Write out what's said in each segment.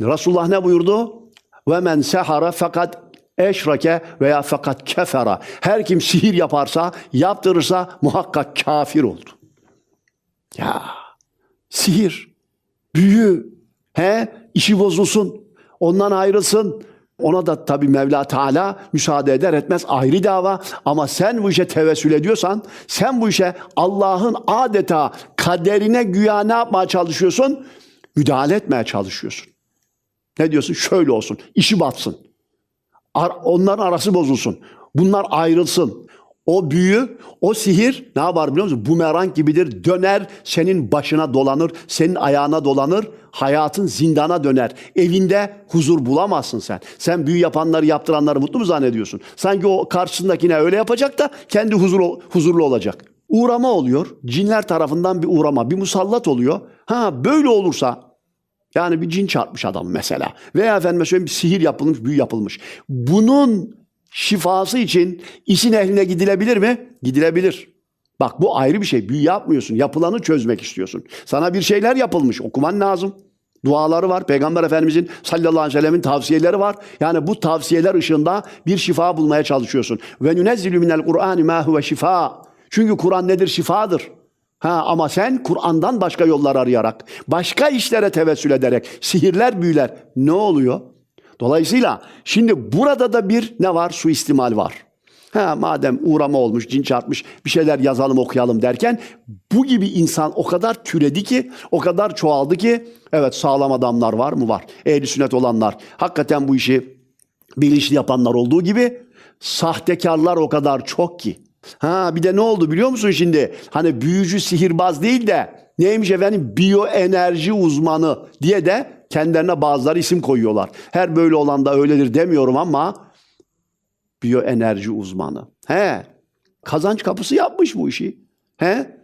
Resulullah ne buyurdu? Ve men sehara fakat eşrake veya fakat kefera. Her kim sihir yaparsa, yaptırırsa muhakkak kafir oldu. Ya sihir, büyü, he işi bozulsun, ondan ayrılsın. Ona da tabi Mevla Teala müsaade eder etmez ayrı dava. Ama sen bu işe tevessül ediyorsan, sen bu işe Allah'ın adeta kaderine güya ne yapmaya çalışıyorsun? Müdahale etmeye çalışıyorsun. Ne diyorsun? Şöyle olsun, işi batsın. Ar- onların arası bozulsun. Bunlar ayrılsın. O büyü, o sihir ne yapar biliyor musun? Bumerang gibidir. Döner, senin başına dolanır, senin ayağına dolanır. Hayatın zindana döner. Evinde huzur bulamazsın sen. Sen büyü yapanları, yaptıranları mutlu mu zannediyorsun? Sanki o karşısındakine öyle yapacak da kendi huzurlu, huzurlu olacak. Uğrama oluyor. Cinler tarafından bir uğrama, bir musallat oluyor. Ha böyle olursa yani bir cin çarpmış adam mesela. Veya efendime söyleyeyim bir sihir yapılmış, büyü yapılmış. Bunun şifası için işin ehline gidilebilir mi? Gidilebilir. Bak bu ayrı bir şey. Büyü yapmıyorsun. Yapılanı çözmek istiyorsun. Sana bir şeyler yapılmış. Okuman lazım. Duaları var. Peygamber Efendimizin sallallahu aleyhi ve sellemin tavsiyeleri var. Yani bu tavsiyeler ışığında bir şifa bulmaya çalışıyorsun. Ve nunezzilu minel Kur'ani ma huve şifa. Çünkü Kur'an nedir? Şifadır. Ha ama sen Kur'an'dan başka yollar arayarak, başka işlere tevessül ederek, sihirler, büyüler ne oluyor? Dolayısıyla şimdi burada da bir ne var? Suistimal var. Ha madem uğrama olmuş, cin çarpmış, bir şeyler yazalım, okuyalım derken bu gibi insan o kadar türedi ki, o kadar çoğaldı ki evet sağlam adamlar var mı? Var. Ehli sünnet olanlar, hakikaten bu işi bilinçli yapanlar olduğu gibi sahtekarlar o kadar çok ki. Ha bir de ne oldu biliyor musun şimdi? Hani büyücü sihirbaz değil de neymiş efendim biyoenerji uzmanı diye de kendilerine bazıları isim koyuyorlar. Her böyle olan da öyledir demiyorum ama biyoenerji uzmanı. He. Kazanç kapısı yapmış bu işi. He.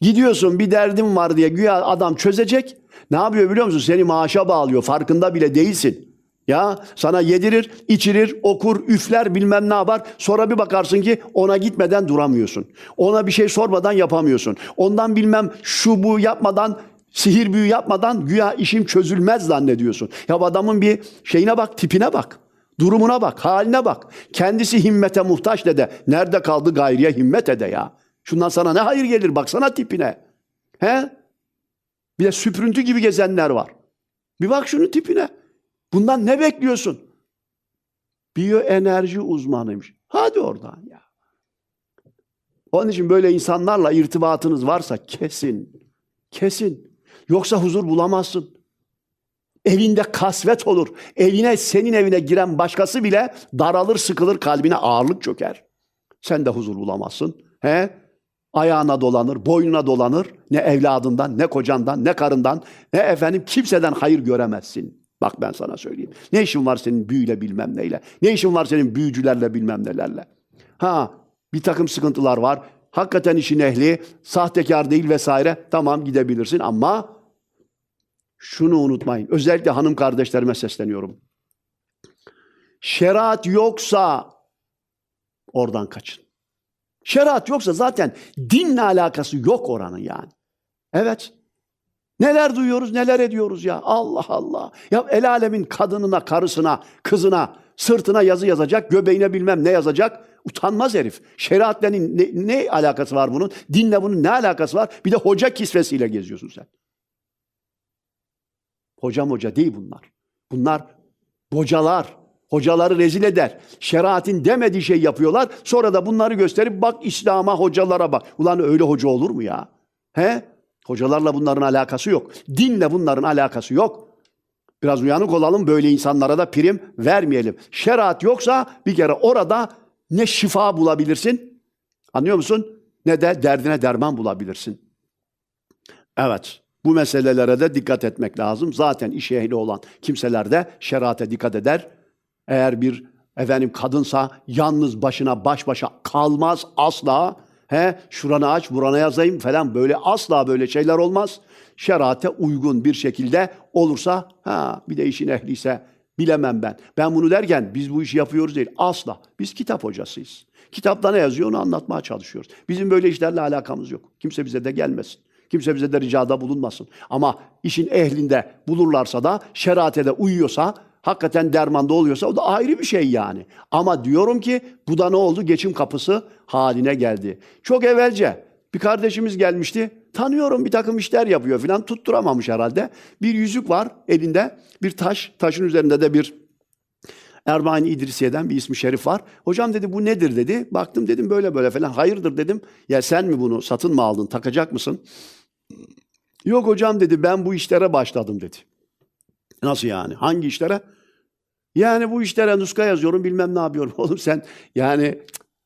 Gidiyorsun bir derdin var diye güya adam çözecek. Ne yapıyor biliyor musun? Seni maaşa bağlıyor. Farkında bile değilsin. Ya sana yedirir, içirir, okur, üfler bilmem ne yapar. Sonra bir bakarsın ki ona gitmeden duramıyorsun. Ona bir şey sormadan yapamıyorsun. Ondan bilmem şu bu yapmadan sihir büyü yapmadan güya işim çözülmez zannediyorsun. Ya adamın bir şeyine bak, tipine bak. Durumuna bak, haline bak. Kendisi himmete muhtaç dede. Nerede kaldı gayriye himmet ede ya? Şundan sana ne hayır gelir baksana tipine. He? Bir de süprüntü gibi gezenler var. Bir bak şunun tipine. Bundan ne bekliyorsun? Biyoenerji uzmanıymış. Hadi oradan ya. Onun için böyle insanlarla irtibatınız varsa kesin. Kesin. Yoksa huzur bulamazsın. Evinde kasvet olur. Evine senin evine giren başkası bile daralır, sıkılır, kalbine ağırlık çöker. Sen de huzur bulamazsın. He? Ayağına dolanır, boynuna dolanır. Ne evladından, ne kocandan, ne karından, ne efendim kimseden hayır göremezsin. Bak ben sana söyleyeyim. Ne işin var senin büyüyle bilmem neyle? Ne işin var senin büyücülerle bilmem nelerle? Ha bir takım sıkıntılar var. Hakikaten işin ehli, sahtekar değil vesaire. Tamam gidebilirsin ama şunu unutmayın. Özellikle hanım kardeşlerime sesleniyorum. Şeriat yoksa oradan kaçın. Şeriat yoksa zaten dinle alakası yok oranın yani. Evet. Neler duyuyoruz, neler ediyoruz ya. Allah Allah. Ya el alemin kadınına, karısına, kızına, sırtına yazı yazacak, göbeğine bilmem ne yazacak. Utanmaz herif. Şeriatla ne, ne alakası var bunun? Dinle bunun ne alakası var? Bir de hoca kisvesiyle geziyorsun sen. Hocam hoca değil bunlar. Bunlar bocalar. Hocaları rezil eder. Şeriatin demediği şey yapıyorlar. Sonra da bunları gösterip bak İslam'a hocalara bak. Ulan öyle hoca olur mu ya? He? Hocalarla bunların alakası yok. Dinle bunların alakası yok. Biraz uyanık olalım böyle insanlara da prim vermeyelim. Şeriat yoksa bir kere orada ne şifa bulabilirsin anlıyor musun? Ne de derdine derman bulabilirsin. Evet bu meselelere de dikkat etmek lazım. Zaten iş ehli olan kimseler de şerate dikkat eder. Eğer bir efendim kadınsa yalnız başına baş başa kalmaz asla. He, şuranı aç, burana yazayım falan böyle asla böyle şeyler olmaz. Şerate uygun bir şekilde olursa ha bir de işin ehliyse bilemem ben. Ben bunu derken biz bu işi yapıyoruz değil. Asla. Biz kitap hocasıyız. Kitapta ne yazıyor onu anlatmaya çalışıyoruz. Bizim böyle işlerle alakamız yok. Kimse bize de gelmesin. Kimse bize de ricada bulunmasın. Ama işin ehlinde bulurlarsa da şeratede uyuyorsa hakikaten dermanda oluyorsa o da ayrı bir şey yani. Ama diyorum ki bu da ne oldu? Geçim kapısı haline geldi. Çok evvelce bir kardeşimiz gelmişti. Tanıyorum bir takım işler yapıyor filan tutturamamış herhalde. Bir yüzük var elinde bir taş. Taşın üzerinde de bir Erbain İdrisiye'den bir ismi şerif var. Hocam dedi bu nedir dedi. Baktım dedim böyle böyle falan. Hayırdır dedim. Ya sen mi bunu satın mı aldın takacak mısın? Yok hocam dedi ben bu işlere başladım dedi. Nasıl yani? Hangi işlere? Yani bu işlere nuska yazıyorum bilmem ne yapıyorum. Oğlum sen yani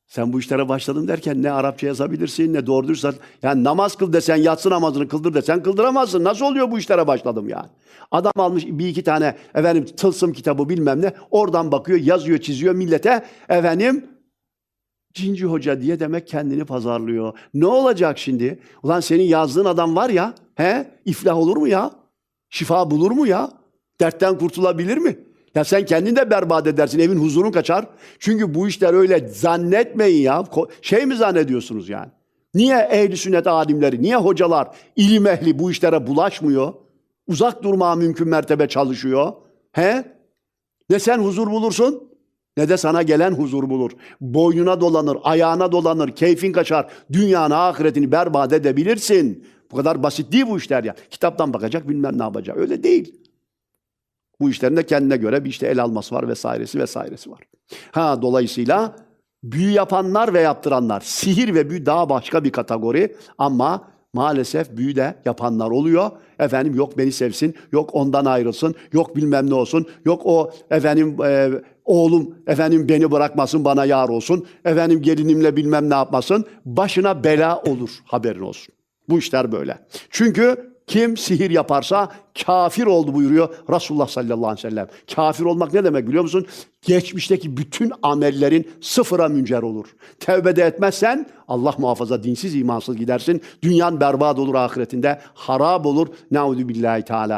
sen bu işlere başladım derken ne Arapça yazabilirsin ne doğru dürüst. Yani namaz kıl desen yatsı namazını kıldır desen kıldıramazsın. Nasıl oluyor bu işlere başladım yani? Adam almış bir iki tane efendim tılsım kitabı bilmem ne oradan bakıyor yazıyor çiziyor millete efendim Cinci hoca diye demek kendini pazarlıyor. Ne olacak şimdi? Ulan senin yazdığın adam var ya, he? İflah olur mu ya? Şifa bulur mu ya? Dertten kurtulabilir mi? Ya sen kendini de berbat edersin, evin huzurun kaçar. Çünkü bu işler öyle zannetmeyin ya. Şey mi zannediyorsunuz yani? Niye ehli sünnet alimleri, niye hocalar, ilim ehli bu işlere bulaşmıyor? Uzak durmaya mümkün mertebe çalışıyor. He? Ne sen huzur bulursun ne de sana gelen huzur bulur. Boynuna dolanır, ayağına dolanır, keyfin kaçar. Dünyanı, ahiretini berbat edebilirsin. Bu kadar basit değil bu işler ya. Kitaptan bakacak bilmem ne yapacak. Öyle değil. Bu işlerin de kendine göre bir işte el alması var vesairesi vesairesi var. Ha dolayısıyla büyü yapanlar ve yaptıranlar. Sihir ve büyü daha başka bir kategori ama maalesef büyü de yapanlar oluyor. Efendim yok beni sevsin, yok ondan ayrılsın, yok bilmem ne olsun, yok o efendim e, oğlum efendim beni bırakmasın bana yar olsun, efendim gelinimle bilmem ne yapmasın. Başına bela olur haberin olsun. Bu işler böyle. Çünkü kim sihir yaparsa kafir oldu buyuruyor Resulullah sallallahu aleyhi ve sellem. Kafir olmak ne demek biliyor musun? Geçmişteki bütün amellerin sıfıra müncer olur. Tevbe de etmezsen Allah muhafaza dinsiz imansız gidersin. Dünyan berbat olur ahiretinde harap olur. Nauzu billahi teala.